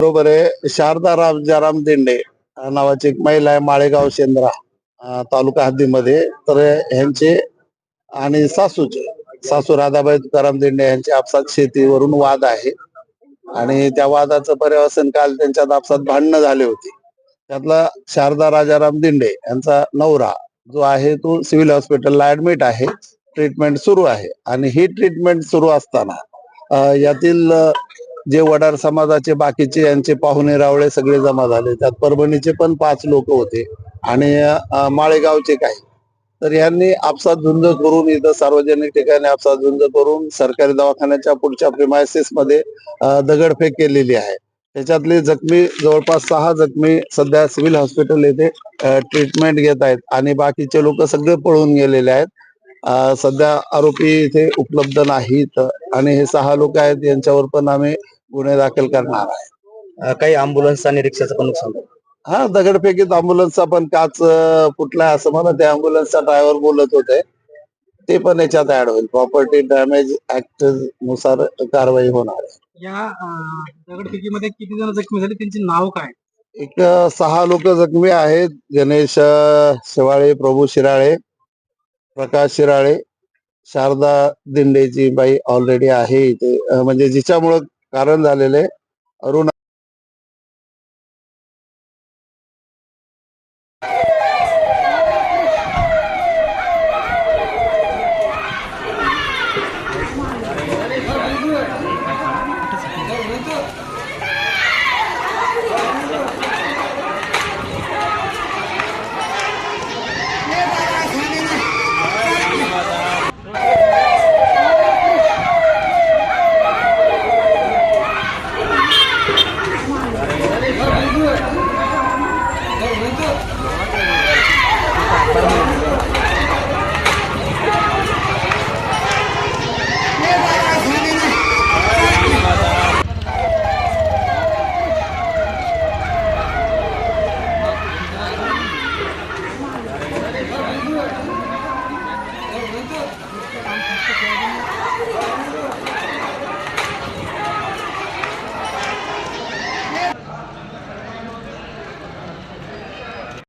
बरोबर आहे. शारदा राजाराम दिंडे नावाची एक महिला आहे माळेगाव शेंद्रा तालुका हद्दीमध्ये. तर ह्यांचे आणि सासूचे सासू राधाबाई तुकाराम दिंडे यांचे आपसात शेतीवरून वाद आहे. आणि त्या वादाचं पर्यवसन काल त्यांच्यात आपसात भांडणं झाले होते. त्यातला शारदा राजाराम दिंडे यांचा नवरा जो आहे तो सिव्हिल हॉस्पिटलला ऍडमिट आहे. ट्रीटमेंट सुरू आहे. आणि ही ट्रीटमेंट सुरू असताना यातील जे वडार समाजाचे बाकीचे यांचे पाहुणे रावळे सगळे जमा झाले. त्यात परभणीचे पण पाच लोक होते. आणि माळेगावचे काही. तर यांनी आपसात झुंज करून इथं सार्वजनिक ठिकाणी आपसात झुंज करून सरकारी दवाखान्याच्या पुढच्या प्रिमायसिसमध्ये दगडफेक केलेली आहे. त्याच्यातले जखमी जवळपास सहा जखमी सध्या सिव्हिल हॉस्पिटल येथे ट्रीटमेंट घेत आहेत. आणि बाकीचे लोक सगळे पळून गेलेले आहेत. सध्या आरोपी इथे उपलब्ध नाहीत आणि हे सहा लोक आहेत यांच्यावर पण आम्ही गुन्हे दाखल करणार आहे. काही अँब्युलन्स आणि रिक्षाचं पण नुकसान झालं. हा दगडफेकीत अँब्युलन्सचा पण काच फुटलाय असं मला त्या अँब्युलन्सचा ड्रायव्हर बोलत होते. ते पण याच्यात ऍड होईल. प्रॉपर्टी डॅमेज ऍक्टनुसार कारवाई होणार आहे. या दगडफेकीमध्ये किती जण जखमी झाले? त्यांची नाव काय? एक सहा लोक जखमी आहेत. गणेश शिवाळे प्रभू शिराळे प्रकाश शिराळे शारदा दिंडे जी बाई ऑलरेडी आहे इथे. म्हणजे जिच्यामुळं कारण झालेले अरुण